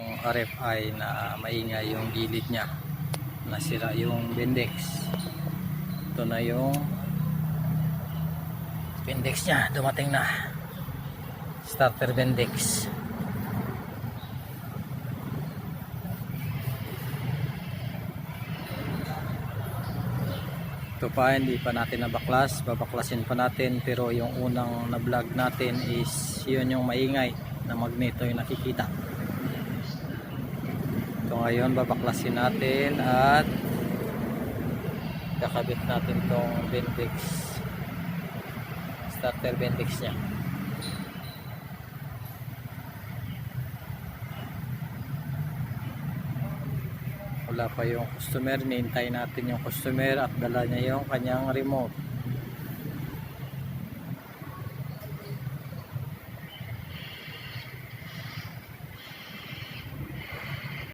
yung RFI na maingay yung gilid niya. Nasira yung Bendex. Ito na yung Bendex niya. Dumating na. Starter Bendex. Ito pa hindi pa natin nabaklas. Babaklasin pa natin. Pero yung unang na vlog natin is yun yung maingay na magneto yung nakikita ngayon babaklasin natin at kakabit natin tong Bentex starter Bentex nya wala pa yung customer nihintay natin yung customer at dala niya yung kanyang remote